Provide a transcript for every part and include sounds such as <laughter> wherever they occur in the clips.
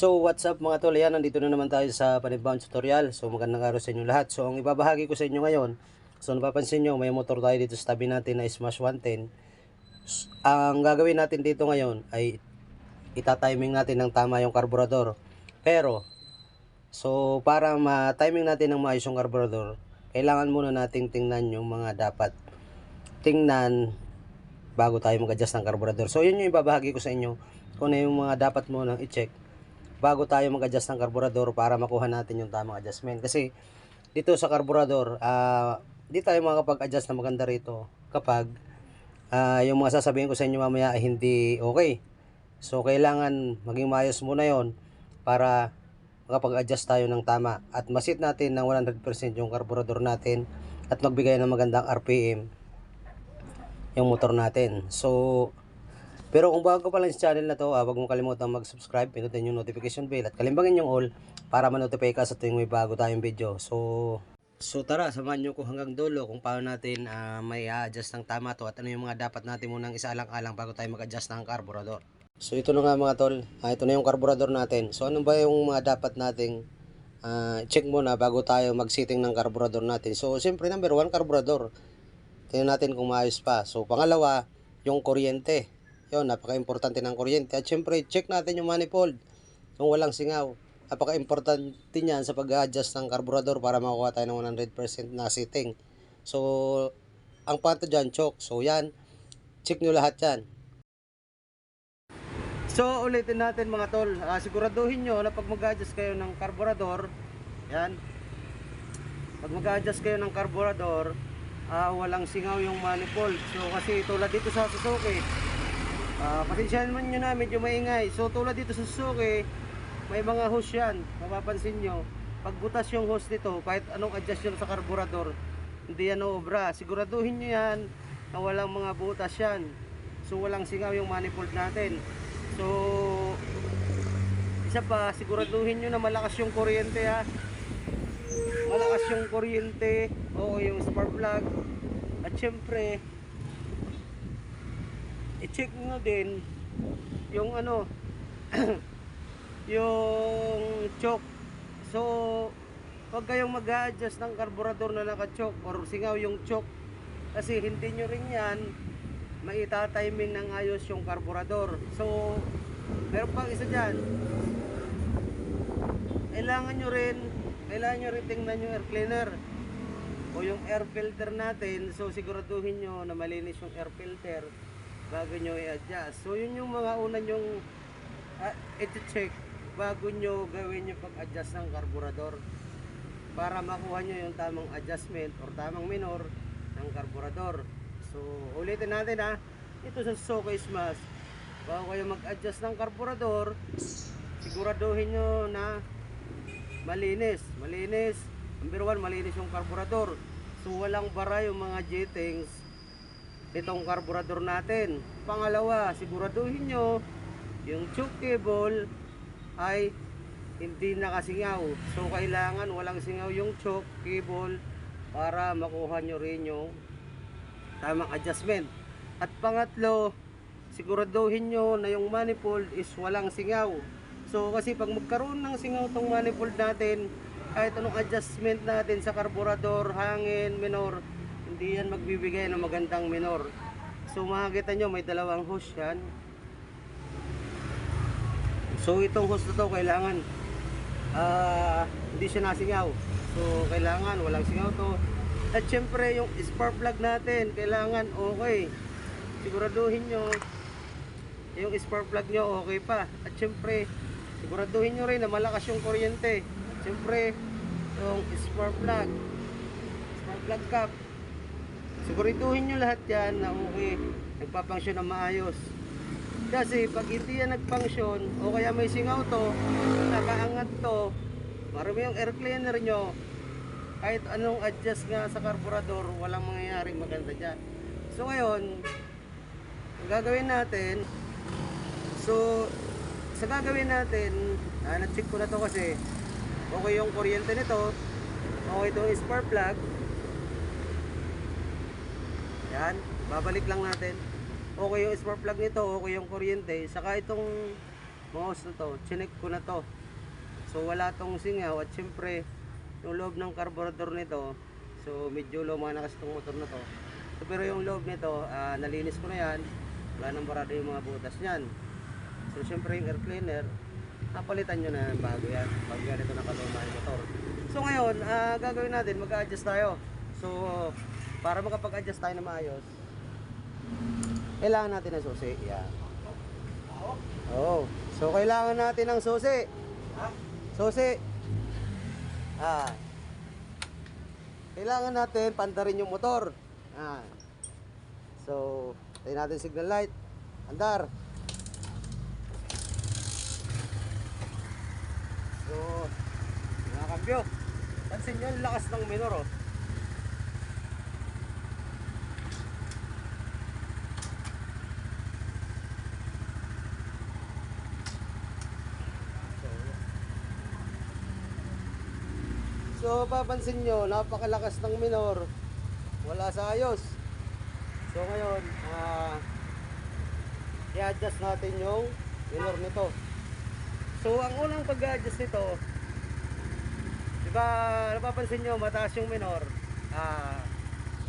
So what's up mga tol, yan nandito na naman tayo sa panibawang tutorial. So magandang araw sa inyo lahat. So ang ibabahagi ko sa inyo ngayon So napapansin nyo, may motor tayo dito sa tabi natin na Smash 110 S- Ang gagawin natin dito ngayon ay itatiming natin ng tama yung karburador Pero So para ma-timing natin ng maayos yung karburador Kailangan muna nating tingnan yung mga dapat tingnan bago tayo mag-adjust ng karburador So yun yung ibabahagi ko sa inyo kung ano yung mga dapat mo nang i-check bago tayo mag-adjust ng karburador para makuha natin yung tamang adjustment. Kasi dito sa karburador, ah di tayo makapag-adjust na maganda rito kapag ah, yung mga sasabihin ko sa inyo mamaya ay hindi okay. So kailangan maging maayos muna yon para makapag-adjust tayo ng tama at masit natin ng 100% yung karburador natin at magbigay ng magandang RPM yung motor natin. So, pero kung bago pa lang sa channel na to, ah, huwag mong kalimutan mag-subscribe, pinutin yung notification bell at kalimbangin yung all para ma-notify ka sa tuwing may bago tayong video. So, so tara, samahan nyo ko hanggang dulo kung paano natin ah, may adjust ng tama to at ano yung mga dapat natin munang isaalang-alang bago tayo mag-adjust ng karburador. So ito na nga mga tol, ah, ito na yung karburador natin. So ano ba yung mga dapat nating ah, check muna bago tayo mag-setting ng karburador natin. So siyempre number one, karburador. Tingnan natin kung maayos pa. So pangalawa, yung kuryente. Yun, napaka-importante ng kuryente. At syempre, check natin yung manifold. Kung walang singaw. Napaka-importante niyan sa pag-adjust ng karburador para makuha tayo ng 100% na setting. So, ang pato dyan, choke. So, yan. Check nyo lahat yan. So, ulitin natin mga tol. Ah, siguraduhin nyo na pag mag-adjust kayo ng karburador, yan. Pag mag-adjust kayo ng karburador, ah, walang singaw yung manifold. So, kasi tulad dito sa Suzuki, Ah, pasensyahan man nyo na, medyo maingay. So tulad dito sa Suzuki, may mga hose yan. Mapapansin nyo, pag butas yung hose nito, kahit anong adjust nyo sa karburador, hindi yan obra. Siguraduhin nyo yan na walang mga butas yan. So walang singaw yung manifold natin. So, isa pa, siguraduhin nyo na malakas yung kuryente ha. Malakas yung kuryente, o yung spark plug. At syempre, i-check nyo din yung ano <clears throat> yung choke so pag kayong mag-adjust ng karburador na naka-choke or singaw yung choke kasi hindi nyo rin yan maitatiming ng ayos yung karburador. So meron pang isa dyan. Kailangan nyo rin kailangan nyo rin tingnan yung air cleaner o yung air filter natin. So siguraduhin nyo na malinis yung air filter bago nyo i-adjust. So yun yung mga una nyong uh, iti-check bago nyo gawin yung pag-adjust ng karburador para makuha nyo yung tamang adjustment or tamang minor ng karburador. So ulitin natin ha, ito sa Suzuki Smash, bago kayo mag-adjust ng karburador, siguraduhin nyo na malinis. Malinis. Number one, malinis yung karburador. So walang bara yung mga jettings itong karburador natin. Pangalawa, siguraduhin nyo yung choke cable ay hindi nakasingaw. So kailangan walang singaw yung choke cable para makuha nyo rin yung tamang adjustment. At pangatlo, siguraduhin nyo na yung manifold is walang singaw. So kasi pag magkaroon ng singaw tong manifold natin, kahit anong adjustment natin sa karburador, hangin, minor, hindi yan magbibigay ng magandang minor. So makikita nyo may dalawang hose yan. So itong hose na to kailangan ah hindi siya nasingaw. So kailangan walang singaw to. At syempre yung spark plug natin kailangan okay. Siguraduhin nyo yung spark plug nyo okay pa. At syempre siguraduhin nyo rin na malakas yung kuryente. At syempre yung spark plug spark plug cap Siguraduhin nyo lahat yan na okay, nagpapangsyon na maayos. Kasi pag hindi yan nagpangsyon, o kaya may singaw to, nakaangat to, marami yung air cleaner nyo, kahit anong adjust nga sa karburador, walang mangyayaring maganda dyan. So ngayon, ang gagawin natin, so sa gagawin natin, ah, na-check ko na to kasi, okay yung kuryente nito, okay itong spark plug, yan, babalik lang natin. Okay yung spark plug nito, okay yung kuryente. Saka itong hose na to, chinek ko na to. So wala tong singaw at syempre yung loob ng carburetor nito, so medyo lumakas tong motor na to. So, pero yung loob nito, ah, nalinis ko na yan. Wala nang barado yung mga butas niyan. So syempre yung air cleaner, napalitan nyo na bago yan. Bago yan ito nakaluma yung motor. So ngayon, ah, gagawin natin, mag-adjust tayo. So para makapag-adjust tayo na maayos, kailangan natin ng susi. Yan. Oh, so kailangan natin ng susi. Susi. Ah. Kailangan natin pandarin yung motor. Ah. So, tayo natin signal light. Andar. So, nakakambyo. Pansin nyo, ang lakas ng minor oh. So, papansin nyo, napakalakas ng minor. Wala sa ayos. So, ngayon, ah, i-adjust natin yung minor nito. So, ang unang pag-adjust nito, di ba, napapansin nyo, mataas yung minor. Ah,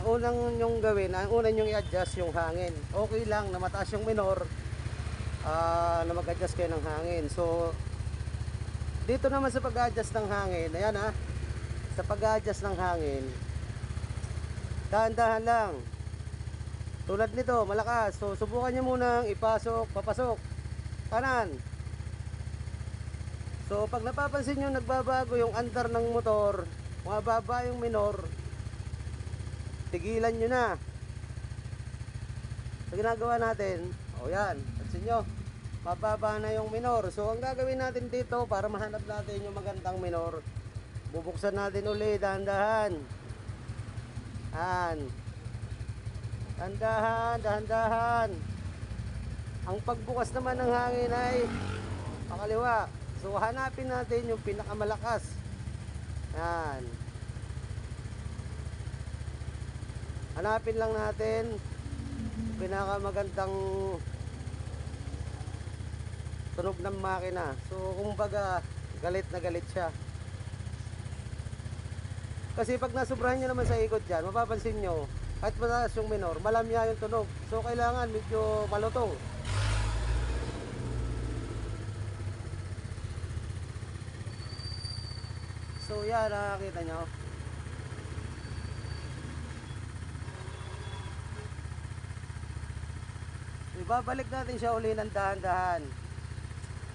ang unang yung gawin, ang unang yung i-adjust yung hangin. Okay lang na mataas yung minor, ah, na mag-adjust kayo ng hangin. So, dito naman sa pag-adjust ng hangin, ayan ha, sa pag-adjust ng hangin, dahan-dahan lang. Tulad nito, malakas. So, subukan nyo munang ipasok, papasok. Kanan. So, pag napapansin nyo nagbabago yung andar ng motor, mababa yung minor, tigilan nyo na. So, ginagawa natin, o yan, pansin nyo, mababa na yung minor. So, ang gagawin natin dito para mahanap natin yung magandang minor, bubuksan natin uli dahan-dahan. Han. Dahan-dahan, dahan-dahan. Ang pagbukas naman ng hangin ay pakaliwa. So hanapin natin yung pinakamalakas. Yan. Hanapin lang natin pinakamagandang tunog ng makina. So kumbaga galit na galit siya. Kasi pag nasubrahan nyo naman sa ikot dyan, mapapansin nyo, kahit mataas yung minor, malamya yung tunog. So kailangan medyo malutong. So yan, nakakita nyo. Ibabalik natin siya uli ng dahan-dahan.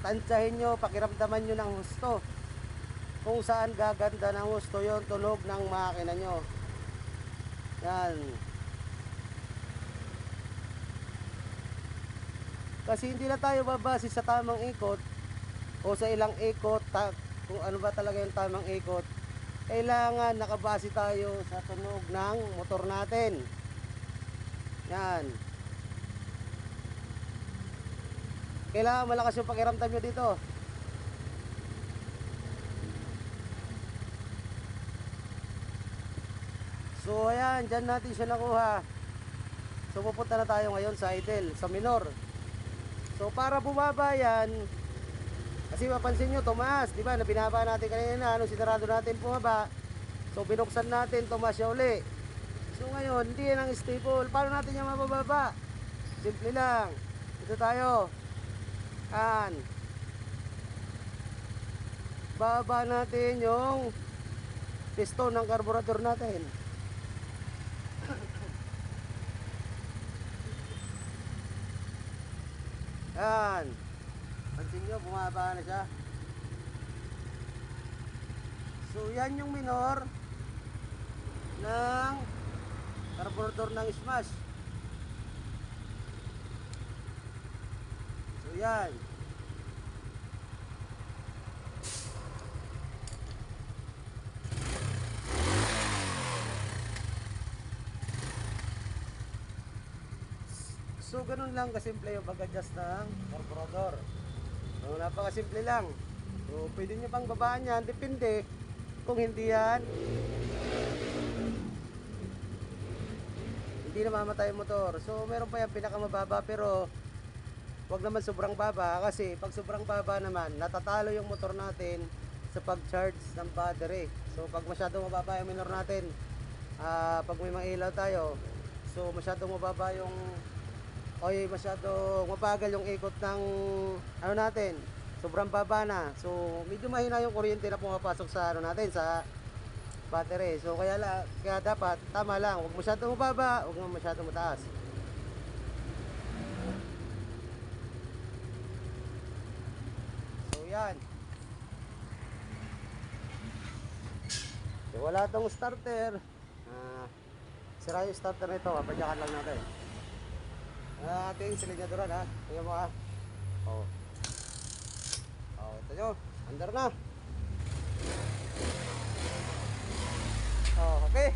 Tansyahin nyo, pakiramdaman nyo ng husto kung saan gaganda ng gusto yon tunog ng makina nyo. Yan. Kasi hindi na tayo babase sa tamang ikot o sa ilang ikot ta- kung ano ba talaga yung tamang ikot. Kailangan nakabase tayo sa tunog ng motor natin. Yan. Kailangan malakas yung pakiramdam nyo dito So ayan, dyan natin siya nakuha. So pupunta na tayo ngayon sa idle, sa minor. So para bumaba yan, kasi mapansin nyo, tumaas, di ba? Na binaba natin kanina, ano, sinarado natin bumaba. So binuksan natin, tumaas siya uli. So ngayon, hindi yan ang stable. Paano natin yan mabababa? Simple lang. Ito tayo. An. Baba natin yung piston ng carburetor natin. Yan. Pansin nyo, bumaba na siya. So, yan yung minor ng carburetor ng smash. So, yan. So, ganun lang kasimple yung pag-adjust ng carburetor. So, napakasimple lang. So, pwede nyo pang babaan yan. Depende kung hindi yan. Hindi na mamatay yung motor. So, meron pa yan pinakamababa pero wag naman sobrang baba kasi pag sobrang baba naman, natatalo yung motor natin sa pag-charge ng battery. So pag masyado mababa yung minor natin, ah, pag may mga ilaw tayo, so masyado mababa yung oy masyado mabagal yung ikot ng ano natin. Sobrang baba na. So medyo mahina yung kuryente na pumapasok sa ano natin sa battery. So kaya la, kaya dapat tama lang, huwag masyado mababa, huwag masyado mataas. So yan. So, wala tong starter. Ah, sira yung starter nito, papadyakan lang natin. Ah, ating silinyaduran ha. Tingnan mo ha. Oh. Oh, ito nyo. Under na. Oh, okay.